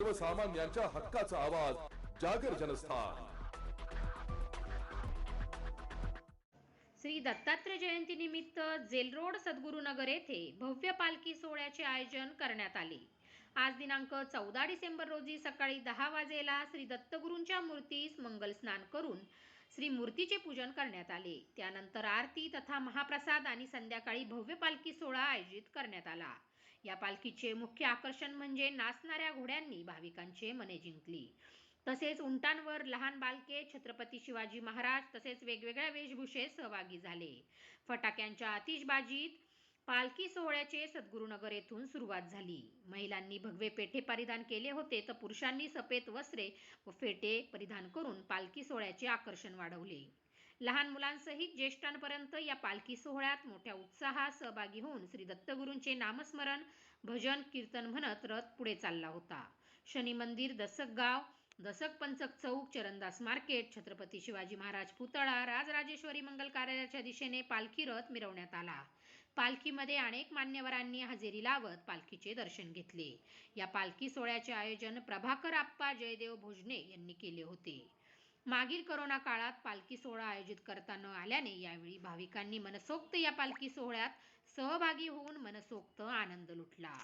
सर्वसामान्यांच्या हक्काचा आवाज जागर जनस्थान. श्री दत्तात्रय जयंतीनिमित्त जेलरोड सद्गुरुनगर येथे भव्य पालखी सोहळ्याचे आयोजन करण्यात आले. आज दिनांक चौदा डिसेंबर रोजी सकाळी दहा वाजेला श्री दत्तगुरूंच्या मूर्तीस मंगल स्नान करून श्री मूर्तीचे पूजन करण्यात आले. त्यानंतर आरती तथा महाप्रसाद आणि संध्याकाळी भव्य पालखी सोहळा आयोजित करण्यात आला. या पालखीचे मुख्य आकर्षण म्हणजे नाचणाऱ्या घोड्यांनी भाविकांचे मने जिंकली. तसेच उंटांवर लहान बालके छत्रपती शिवाजी महाराज तसेच वेगवेगळ्या वेशभूषेत सहभागी झाले. फटाक्यांच्या आतिषबाजीत पालखी सोहळ्याचे सद्गुरुनगर येथून सुरुवात झाली. महिलांनी भगवे पेठे परिधान केले होते तर पुरुषांनी सफेद वस्त्रे व फेटे परिधान करून पालखी सोहळ्याचे आकर्षण वाढवले. लहान मुलांसहित ज्येष्ठांपर्यंत या पालखी सोहळ्यात मोठ्या उत्साहात सहभागी होऊन श्री दत्तगुरूंचे नामस्मरण भजन कीर्तन म्हणत रथ पुढे चालला होता. शनी मंदिर दसक गाव दसक पंचक चौक चरणदास मार्केट छत्रपती शिवाजी महाराज पुतळा राजराजेश्वरी मंगल कार्यालयाच्या दिशेने पालखी रथ मिरवण्यात आला. पालखीमध्ये अनेक मान्यवरांनी हजेरी लावत पालखीचे दर्शन घेतले. या पालखी सोहळ्याचे आयोजन प्रभाकर आप्पा जयदेव भोजने यांनी केले होते. मागील करोना काळात पालखी सोहळा आयोजित करता न आल्याने यावेळी भाविकांनी मनसोक्त या पालखी सोहळ्यात सहभागी होऊन मनसोक्त आनंद लुटला.